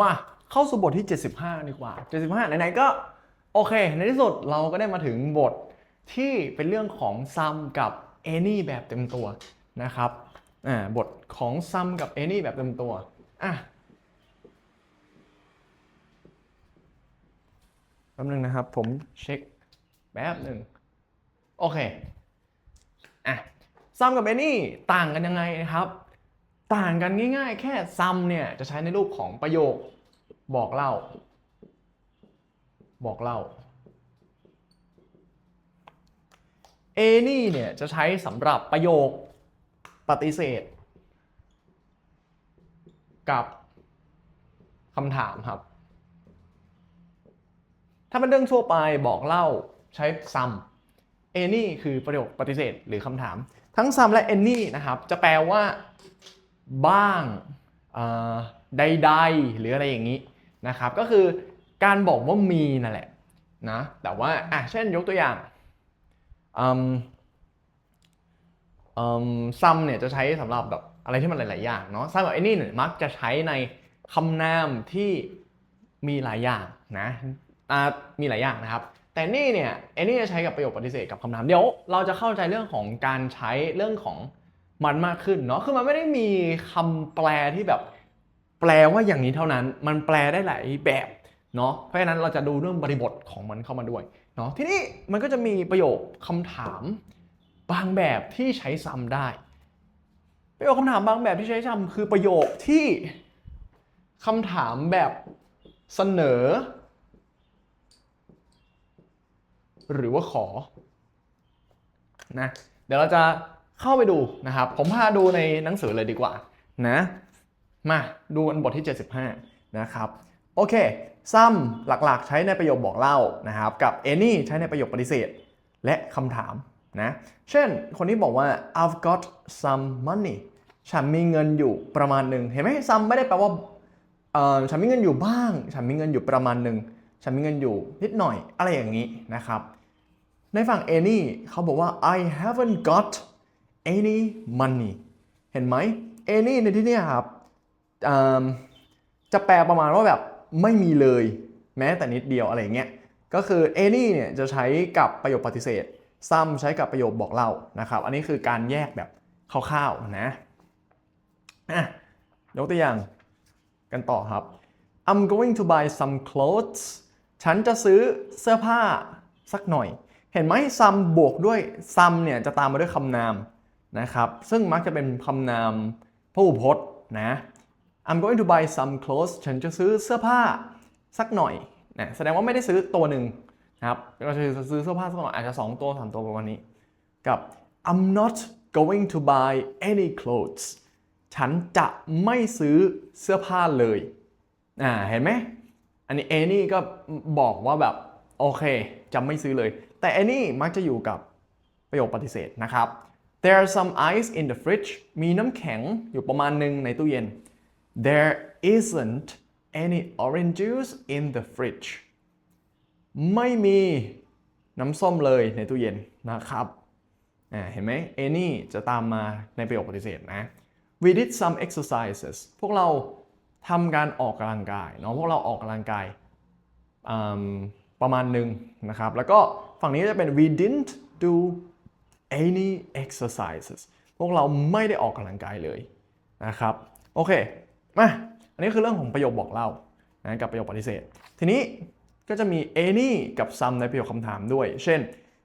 มาเข้าสู่บทที่ 75 ดีกว่า 75 ไหนๆก็โอเค ในที่สุดเราก็ได้มาถึงบทที่เป็นเรื่องของซัมกับ any แบบเต็มตัวนะครับอ่าบทของซัมกับ any แบบเต็มตัวอะแป๊บนึงนะครับ ผมเช็คแป๊บหนึ่งโอเคอะซัมกับ any ต่างกันยังไงนะครับ ต่างกันง่ายๆ แค่ซัมเนี่ยจะใช้ในรูปของประโยค บอกเล่า บอกเล่า any เนี่ยจะใช้สำหรับประโยคปฏิเสธ กับคำถามครับ ถ้าเป็นเรื่องทั่วไปบอกเล่าใช้ some any คือประโยคปฏิเสธหรือคำถาม ทั้ง some และ any นะครับ จะแปลว่า บ้างใดๆ หรืออะไรอย่างนี้นะครับ ก็คือการบอกว่ามีนั่นแหละนะแต่ว่าอะเช่นยกตัวอย่างอืมเนี่ยจะใช้สำหรับแบบอะไรที่มันหลาย ๆ อย่างเนาะ some กับ any เนี่ยมักจะใช้ในคำนามที่มีหลายอย่างนะมีหลายอย่างนะครับ แต่นี่เนี่ยไอ้นี่จะใช้กับประโยคปฏิเสธกับคำถามเดี๋ยวเราจะเข้าใจเรื่องของการใช้เรื่องของ มันมากขึ้นเนาะคือมันไม่ได้มีคำแปลที่แบบ แปลว่าอย่างนี้เท่านั้น มันแปลได้หลายแบบเนาะเพราะฉะนั้นเราจะดูเรื่องบริบทของมันเข้ามาด้วยเนาะทีนี้มันก็จะมีประโยคคำถามบางแบบที่ใช้ซ้ำได้ ประโยคคำถามบางแบบที่ใช้ซ้ำคือประโยคที่คำถามแบบเสนอ หรือว่าขอนะเดี๋ยวเราจะ เข้าไปดูนะครับ ผมพาดูในหนังสือเลยดีกว่านะ มาดูกันบทที่ 75 นะครับ โอเค some หลักๆ ใช้ในประโยคบอกเล่านะครับ กับ any ใช้ในประโยคปฏิเสธ และคำถามนะ เช่น คนที่บอกว่า I've got some money ฉันมีเงินอยู่ประมาณหนึ่งเห็นไหม some ไม่ได้แปลว่าเออฉันมีเงินอยู่บ้าง ฉันมีเงินอยู่ประมาณหนึ่งฉันมีเงินอยู่นิดหน่อยอะไรอย่างนี้นะครับ ในฝั่ง any เขาบอกว่า I haven't got any money เห็นไหม any ในที่นี้ครับจะแปลประมาณว่าแบบไม่มีเลย แม้แต่นิดเดียวอะไรเงี้ยก็คือ any เนี่ยจะใช้กับประโยคปฏิเสธ some ใช้กับประโยคบอกเล่านะครับ อันนี้คือการแยกแบบคร่าวๆนะะยกตัวอย่างกันต่อครับ I'm going to buy some clothes ฉันจะซื้อเสื้อผ้าสักหน่อย เห็นไหม some บวกด้วย some เนี่ยจะตามมาด้วยคำนาม นะครับ ซึ่งมักจะเป็นคำนามพหูพจน์นะ I'm going to buy some clothes ฉันจะซื้อเสื้อผ้าสักหน่อยนะแสดงว่าไม่ได้ซื้อตัวหนึ่งนะครับเราจะซื้อเสื้อผ้าสักหน่อยอาจจะ 2 ตัว 3 ตัวประมาณนี้ กับ I'm not going to buy any clothes ฉันจะไม่ซื้อเสื้อผ้าเลยอ่าเห็นไหมอันนี้ any ก็บอกว่าแบบโอเคจะไม่ซื้อเลย แต่ any มักจะอยู่กับประโยคปฏิเสธนะครับ There are some ice in the fridge มีน้ำแข็งอยู่ประมาณหนึ่งในตู้เย็น There isn't any orange juice in the fridge ไม่มีน้ำส้มเลยในตู้เย็นนะครับเห็นไหม any จะตามมาในประโยคปฏิเสธนะ We did some exercises พวกเราทำการออกกำลังกายเนาะพวกเราออกกำลังกายประมาณหนึ่งนะครับ แล้วก็ฝั่งนี้จะเป็น we didn't do any exercises พวกเราไม่ได้ออกกำลังกายเลยนะครับ โอเค มา อันนี้คือเรื่องของประโยคบอกเล่านะกับประโยคปฏิเสธ ทีนี้ก็จะมี any กับ some ในประโยคคำถามด้วย เช่น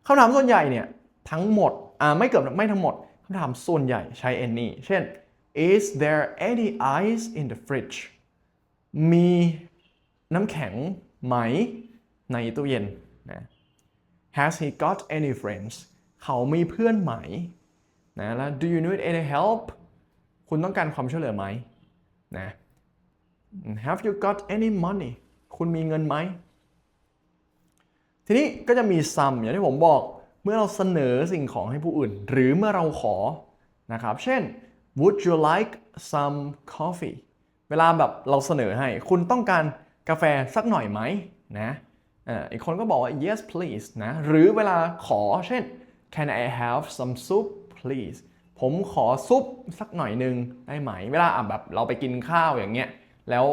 คำถามส่วนใหญ่เนี่ยทั้งหมด อ่าไม่เกือบไม่ทั้งหมดคำถามส่วนใหญ่ใช้ any เช่น is there any ice in the fridge มีน้ำแข็งไหมในตู้เย็นนะ Has he got any friends เขามีเพื่อนไหมนะแล้ว Do you need any help คุณต้องการความช่วยเหลือไหมนะ Have you got any money คุณมีเงินไหม ทีนี้ก็จะมี some อย่างที่ผมบอกเมื่อเราเสนอสิ่งของให้ผู้อื่น หรือเมื่อเราขอนะครับ เช่น Would you like some coffee เวลาแบบเราเสนอให้ คุณต้องการกาแฟสักหน่อยไหมนะอีกคนก็บอกว่า yes please นะ หรือเวลาขอเช่น Can I have some soup please ผมขอซุปสักหน่อยหนึ่งได้ไหม เวลาแบบเราไปกินข้าวอย่างเงี้ย แล้ว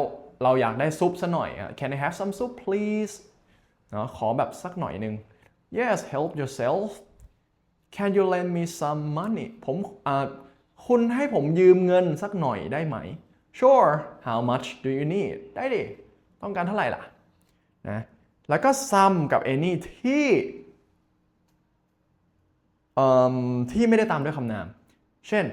เราอยากได้ซุปซะหน่อยอะ Can I have some soup please เนาะขอแบบสักหน่อยหนึ่ง Yes help yourself Can you lend me some money ผมอ่าคุณให้ผมยืมเงินสักหน่อยได้ไหม Sure How much do you need ได้ดิ ต้องการเท่าไหร่ล่ะนะแล้วก็ some กับ any ที่ ที่ไม่ได้ตามด้วยคำนาม เช่น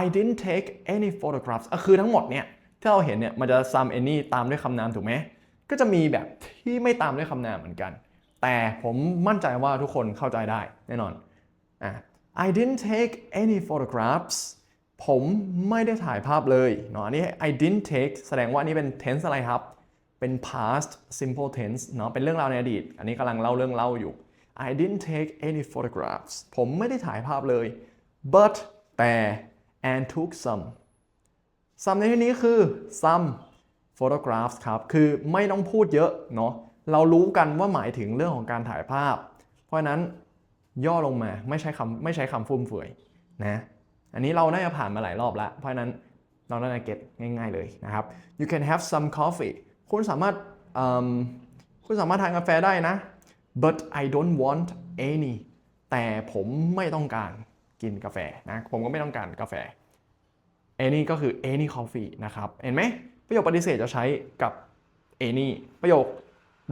I didn't take any photographs คือทั้งหมดเนี่ยที่เราเห็นเนี่ยมันจะ some any ตามด้วยคำนามถูกไหมก็จะมีแบบที่ไม่ตามด้วยคำนามเหมือนกัน แต่ผมมั่นใจว่าทุกคนเข้าใจได้แน่นอนอะ I didn't take any photographs ผมไม่ได้ถ่ายภาพเลยเนาะอันนี้ I didn't take แสดงว่าอันนี้เป็น tense อะไรครับ เป็น past simple tense เนาะเป็นเรื่องราวในอดีต อันนี้กำลังเล่าเรื่องเล่าอยู่ I didn't take any photographs ผมไม่ได้ถ่ายภาพเลย but แต่ and took some some ในที่นี้คือ some photographs ครับ คือไม่ต้องพูดเยอะเนาะ เรารู้กันว่าหมายถึงเรื่องของการถ่ายภาพ เพราะนั้นย่อลงมาไม่ใช้คำไม่ใช้คำฟุ่มเฟือยนะ อันนี้เราน่าจะผ่านมาหลายรอบแล้ว เพราะนั้นเราน่าจะเก็ตง่ายๆเลยนะครับ you can have some coffee คุณสามารถคุณสามารถทานกาแฟได้นะ but I don't want any แต่ผมไม่ต้องการกินกาแฟนะ ผมก็ไม่ต้องการกาแฟ any ก็คือ any coffee นะครับ เห็นไหม ประโยคปฏิเสธจะใช้กับ any ประโยค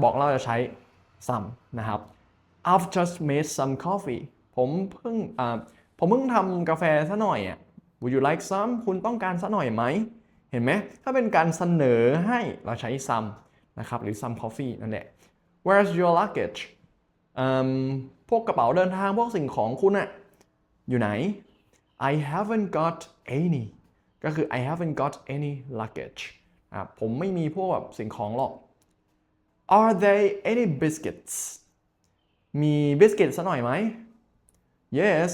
บอกเราจะใช้ some นะครับ I've just made some coffee ผมเพิ่งผมเพิ่งทำกาแฟซะหน่อยอะ Would you like some คุณต้องการซะหน่อยไหม เห็นไหม ถ้าเป็นการเสนอให้เราใช้ some นะครับ หรือ some coffee นั่นแหละ Where's your luggage พวกกระเป๋าเดินทางพวกสิ่งของคุณอะอยู่ไหน I haven't got any ก็คือ I haven't got any luggage ผมไม่มีพวกแบบสิ่งของหรอก Are there any biscuits มีบิสกิตสักหน่อยไหม Yes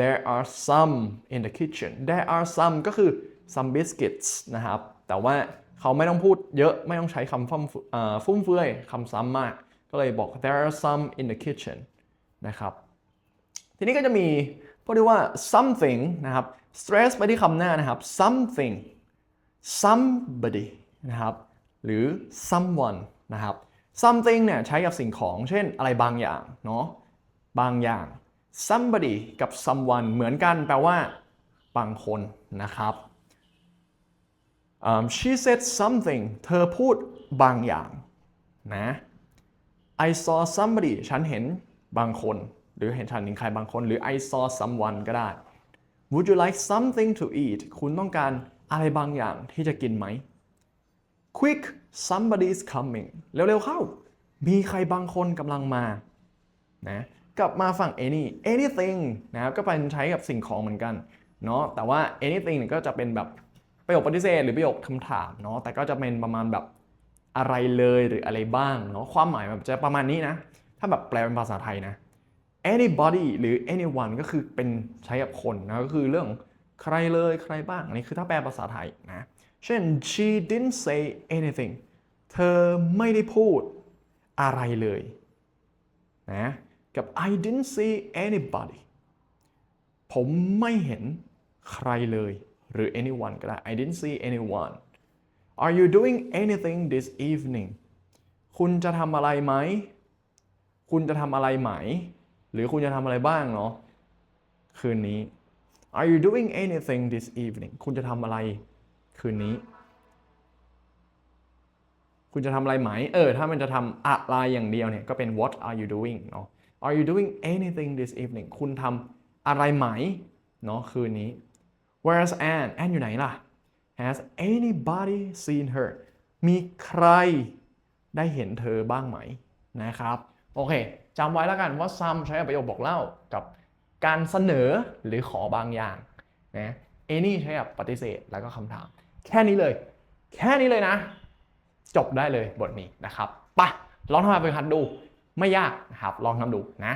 there are some in the kitchen there are some ก็คือ some biscuits นะครับ แต่ว่า เขาไม่ต้องพูดเยอะไม่ต้องใช้คำฟุ่มเฟือยคำซ้ำมาก ก็เลยบอก there are some in the kitchen นะครับ ทีนี้ก็จะมีพวกที่ว่า something นะครับ stress ไปที่คำหน้านะครับ something somebody นะครับ หรือ someone นะครับ something เนี่ยใช้กับสิ่งของ เช่นอะไรบางอย่างเนาะ บางอย่าง somebody กับ someone เหมือนกันแปลว่า บางคนนะครับ Um, she said something เธอพูดบางอย่างนะ I saw somebody ฉันเห็นบางคน หรือเห็นฉันเห็นใครบางคน หรือ I saw someone ก็ได้ Would you like something to eat คุณต้องการอะไรบางอย่างที่จะกินไหม Quick somebody's coming เร็วๆเข้า มีใครบางคนกำลังมานะกลับมาฝั่ง any anything นะครับก็เป็นใช้กับสิ่งของเหมือนกันเนาะแต่ว่า anything ก็จะเป็นแบบ ประโยคปฏิเสธหรือประโยคคำถามเนาะแต่ก็จะเป็นประมาณแบบอะไรเลยหรืออะไรบ้างเนาะความหมายแบบจะประมาณนี้นะ ถ้าแบบแปลเป็นภาษาไทยนะ anybody หรือ anyone ก็คือเป็นใช้กับคนนะก็คือเรื่องใครเลยใครบ้างอันนี่คือถ้าแปลภาษาไทยนะเช่น she didn't say anything เธอไม่ได้พูดอะไรเลยนะกับ I didn't see anybody ผมไม่เห็นใครเลย หรือ anyone ก็ได้ I didn't see anyone Are you doing anything this evening คุณจะทำอะไรไหม คุณจะทำอะไรไหม หรือคุณจะทำอะไรบ้างเนาะคืนนี้ Are you doing anything this evening คุณจะทำอะไรคืนนี้ คุณจะทำอะไรไหม เออ ถ้ามันจะทำอะไรอย่างเดียวเนี่ย ก็เป็น what are you doing เนาะ Are you doing anything this evening คุณทำอะไรไหม เนาะคืนนี้ Where's Anne Anne อยู่ไหนล่ะ Has anybody seen her มีใครได้เห็นเธอบ้างไหมนะครับ โอเคจำไว้แล้วกันว่า some ใช้ประโยคบอกเล่ากับการเสนอหรือขอบางอย่างนะ any ใช้กับปฏิเสธแล้วก็คำถาม แค่นี้เลย แค่นี้เลยนะ จบได้เลยบทนี้นะครับไปะลองทำมาเป็นคัดดู ไม่ยากนะครับ ลองทำดูนะ